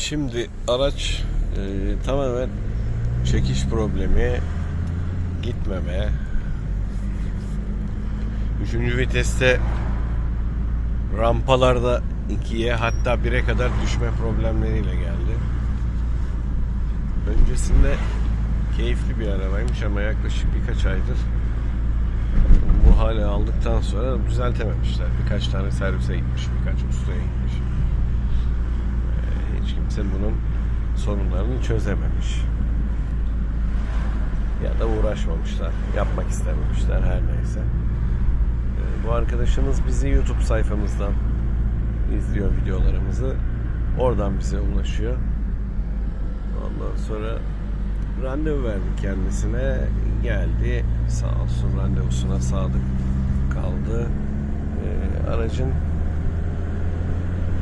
Şimdi araç e, tamamen çekiş problemi, gitmeme. Üçüncü viteste rampalarda ikiye hatta 1'e kadar düşme problemleriyle geldi. Öncesinde keyifli bir arabaymış ama yaklaşık birkaç aydır bu hale aldıktan sonra düzeltememişler. Birkaç tane servise gitmiş, birkaç ustaya gitmiş. Kimse bunun sorunlarını çözememiş. Ya da uğraşmamışlar, yapmak istememişler her neyse. Ee, Bu arkadaşımız bizi YouTube sayfamızdan izliyor videolarımızı. Oradan bize ulaşıyor. Ondan sonra randevu verdik kendisine. Geldi. Sağ olsun randevusuna sadık kaldı. Ee, aracın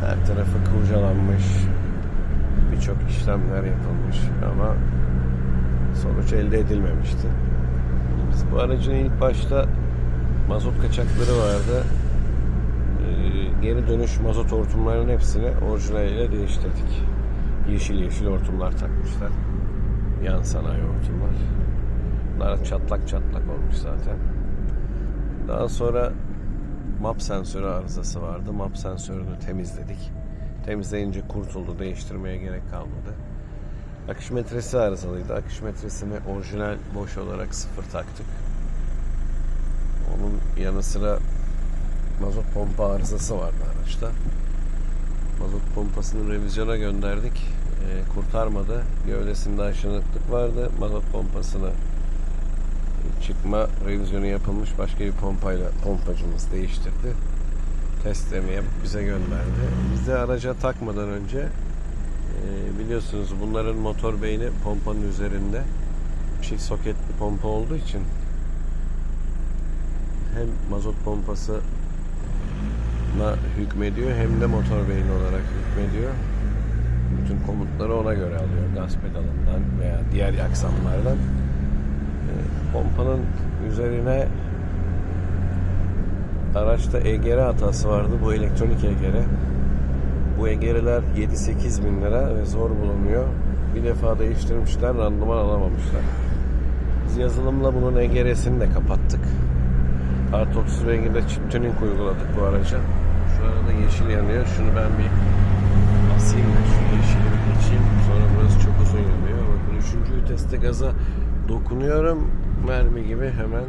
her tarafı kurcalanmış. Birçok işlemler yapılmış ama sonuç elde edilmemişti. Biz bu aracın ilk başta mazot kaçakları vardı. Ee, geri dönüş mazot hortumlarının hepsini orijinaliyle değiştirdik. Yeşil yeşil hortumlar takmışlar. Yan sanayi hortumlar. Bunlar çatlak çatlak olmuş zaten. Daha sonra map sensörü arızası vardı. Map sensörünü temizledik. Temizleyince kurtuldu. Değiştirmeye gerek kalmadı. Akış metresi arızalıydı. Akış metresini orijinal boş olarak sıfır taktık. Onun yanı sıra mazot pompa arızası vardı araçta. Mazot pompasını revizyona gönderdik. Ee, kurtarmadı. Gövdesinde aşınıklık vardı. Mazot pompasını e, çıkma revizyonu yapılmış başka bir pompayla pompacımız değiştirdi. Testlerini yapıp bize gönderdi. Biz de araca takmadan önce e, biliyorsunuz bunların motor beyni pompanın üzerinde çift soketli pompa olduğu için hem mazot pompası hükmediyor hem de motor beyni olarak hükmediyor. Bütün komutları ona göre alıyor. Gaz pedalından veya diğer aksamlardan. E, Pompanın üzerine araçta EGR hatası vardı. Bu elektronik EGR. Bu EGR'ler 7-8 bin lira ve zor bulunuyor. Bir defa değiştirmişler, randıman alamamışlar. Biz yazılımla bunun EGR'sini de kapattık. Artı 30 renginde çift tuning uyguladık bu araca. Şu arada yeşil yanıyor. Şunu ben bir asayım da şu yeşili bir geçeyim. Sonra burası çok uzun yanıyor. Bakın 3. viteste gaza dokunuyorum. Mermi gibi hemen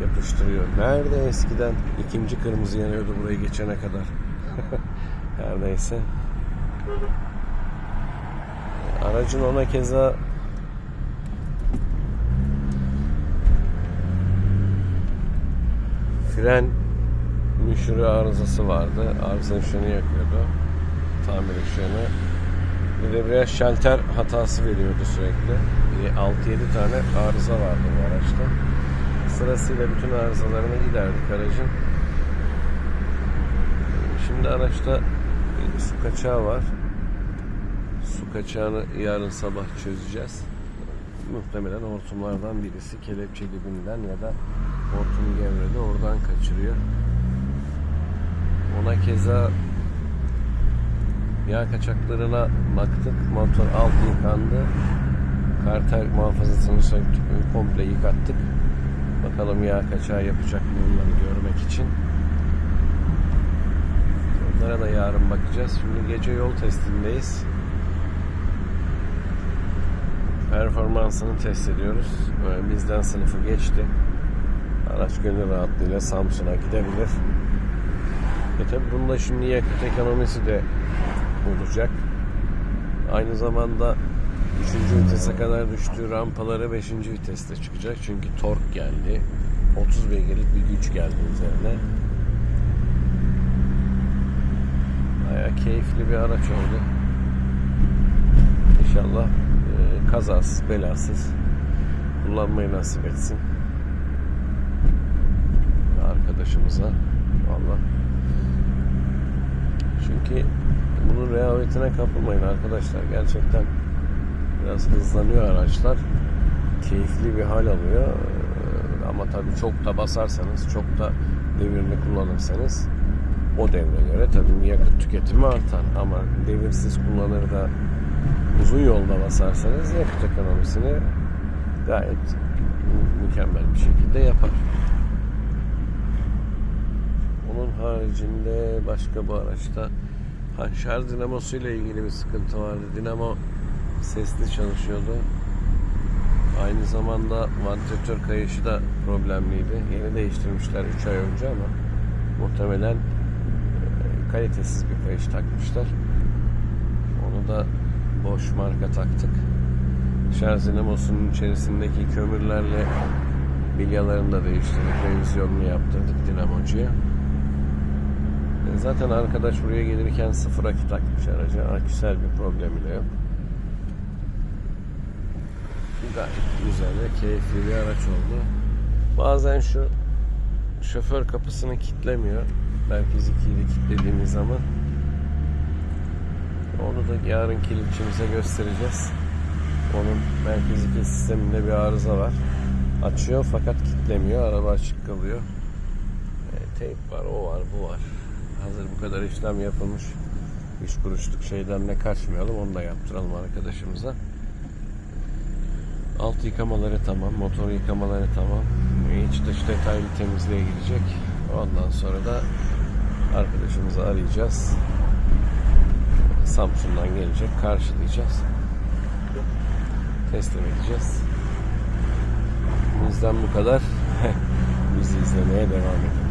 yapıştırıyor. Nerede eskiden ikinci kırmızı yanıyordu burayı geçene kadar. Her neyse. Aracın ona keza fren müşürü arızası vardı. Arıza ışığını yakıyordu. Tamir ışığını. Bir de biraz şalter hatası veriyordu sürekli. Bir 6-7 tane arıza vardı bu araçta. Sırasıyla bütün arızalarını giderdik aracın. Şimdi araçta su kaçağı var. Su kaçağını yarın sabah çözeceğiz. Muhtemelen hortumlardan birisi kelepçe dibinden ya da hortum gevredi oradan kaçırıyor. Ona keza yağ kaçaklarına baktık. Motor alt yıkandı. Karter muhafazasını. Komple yıkattık. Bakalım yağ kaçağı yapacak mı onları görmek için. Onlara da yarın bakacağız. Şimdi gece yol testindeyiz. Performansını test ediyoruz. Bizden sınıfı geçti. Araç gönül rahatlığıyla Samsun'a gidebilir. E tabi bunda şimdi yakıt ekonomisi de olacak. Aynı zamanda 3. vitese kadar düştüğü rampalara 5. viteste çıkacak. Çünkü tork geldi. 30 beygirlik bir güç geldi üzerine. Baya keyifli bir araç oldu. İnşallah e, kazasız belasız kullanmayı nasip etsin. Arkadaşımıza valla. Çünkü bunun rehavetine kapılmayın arkadaşlar. Gerçekten biraz hızlanıyor araçlar. Keyifli bir hal alıyor. Ee, Ama tabii çok da basarsanız, çok da devirini kullanırsanız O devre göre tabii yakıt tüketimi artar ama devirsiz kullanır da uzun yolda basarsanız yakıt ekonomisini gayet mü- mükemmel bir şekilde yapar. Onun haricinde başka bu araçta ha, şarj dinamosu ile ilgili bir sıkıntı vardı. Dinamo sesli çalışıyordu. Aynı zamanda vantilatör kayışı da problemliydi. Yeni değiştirmişler 3 ay önce ama muhtemelen e, kalitesiz bir kayış takmışlar. Onu da boş marka taktık. Şarj dinamosunun içerisindeki kömürlerle bilyalarını da değiştirdik. Revizyonunu yaptırdık dinamocuya. E, Zaten arkadaş buraya gelirken sıfır akü takmış araca. Aküsel bir problemi de yok. Gayet güzel ve keyifli bir araç oldu. Bazen şu şoför kapısını kilitlemiyor. Merkez 2'yi kilitlediğimiz zaman. Onu da yarın kilitçimize göstereceğiz. Onun merkez 2 sisteminde bir arıza var. Açıyor fakat kilitlemiyor. Araba açık kalıyor. E, teyp var, o var, bu var. Hazır bu kadar işlem yapılmış. 3 kuruşluk şeyden ne kaçmayalım. Onu da yaptıralım arkadaşımıza. Alt yıkamaları tamam, motor yıkamaları tamam. İç dış detaylı temizliğe gidecek. Ondan sonra da arkadaşımızı arayacağız. Samsun'dan gelecek, karşılayacağız. Teslim edeceğiz. Bizden bu kadar. Bizi izlemeye devam edin.